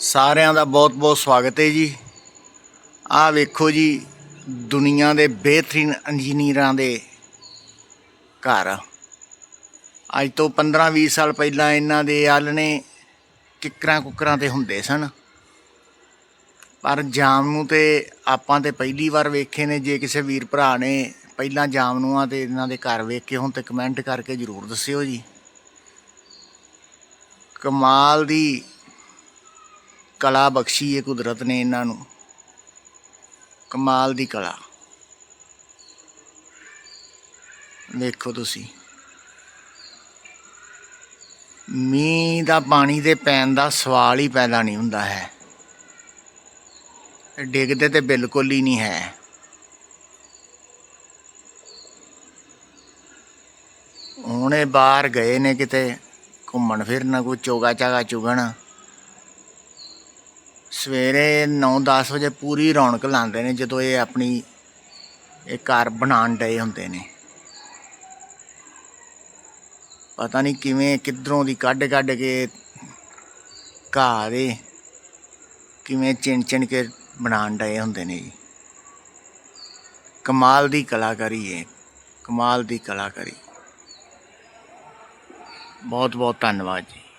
ਸਾਰਿਆਂ ਦਾ ਬਹੁਤ-ਬਹੁਤ ਸਵਾਗਤ ਹੈ ਜੀ। ਆਹ ਵੇਖੋ ਜੀ, ਦੁਨੀਆ ਦੇ ਬਿਹਤਰੀਨ ਇੰਜੀਨੀਅਰਾਂ ਦੇ ਘਰ। ਅੱਜ ਤੋਂ 15-20 ਸਾਲ ਪਹਿਲਾਂ ਇਹਨਾਂ ਦੇ ਆਲਣੇ ਕਿੱਕਰਾਂ ਕੁੱਕਰਾਂ ਤੇ ਹੁੰਦੇ ਸਨ। ਪਰ ਜਾਮ ਨੂੰ ਤੇ ਆਪਾਂ ਤੇ ਪਹਿਲੀ ਵਾਰ ਵੇਖੇ ਨੇ, ਜੇ ਕਿਸੇ ਵੀਰ ਭਰਾ ਨੇ ਪਹਿਲਾਂ ਜਾਮ ਨੂੰ ਤੇ ਇਹਨਾਂ ਦੇ ਘਰ ਵੇਖ ਕੇ ਹੁਣ ਤੇ ਕਮੈਂਟ ਕਰਕੇ ਜਰੂਰ ਦੱਸਿਓ ਜੀ। ਕਮਾਲ ਦੀ ਕਲਾ ਬਖਸ਼ੀ ਹੈ ਕੁਦਰਤ ਨੇ ਇਹਨਾਂ ਨੂੰ। ਕਮਾਲ ਦੀ ਕਲਾ। ਵੇਖੋ ਤੁਸੀਂ। ਮੀਂਹ ਦਾ ਪਾਣੀ ਦੇ ਪੈਣ ਦਾ ਸਵਾਲ ਹੀ ਪੈਦਾ ਨਹੀਂ ਹੁੰਦਾ ਹੈ। ਡਿੱਗਦੇ ਤੇ ਬਿਲਕੁਲ ਹੀ ਨਹੀਂ ਹੈ। ਹੁਣੇ ਬਾਹਰ ਗਏ ਨੇ ਕਿਤੇ, ਘੁੰਮਣ ਫਿਰਨ, ਕੋਈ ਚੋਗਾ ਚਾਗਾ ਚੁਗਣ। ਸਵੇਰੇ 9-10 ਵਜੇ ਪੂਰੀ ਰੌਣਕ ਲਾਉਂਦੇ ਨੇ ਜਦੋਂ ਇਹ ਆਪਣੀ ਇਹ ਘਰ ਬਣਾਉਣ ਡਏ ਹੁੰਦੇ ਨੇ। ਪਤਾ ਨਹੀਂ ਕਿਵੇਂ, ਕਿੱਧਰੋਂ ਦੀ ਕੱਢ ਕੱਢ ਕੇ ਘਾਹ ਦੇ ਕਿਵੇਂ ਚਿਣ ਚਿਣ ਕੇ ਬਣਾਉਣ ਡਏ ਹੁੰਦੇ ਨੇ ਜੀ। ਕਮਾਲ ਦੀ ਕਲਾਕਾਰੀ ਹੈ ਕਮਾਲ ਦੀ ਕਲਾਕਾਰੀ। ਬਹੁਤ ਬਹੁਤ ਧੰਨਵਾਦ ਜੀ।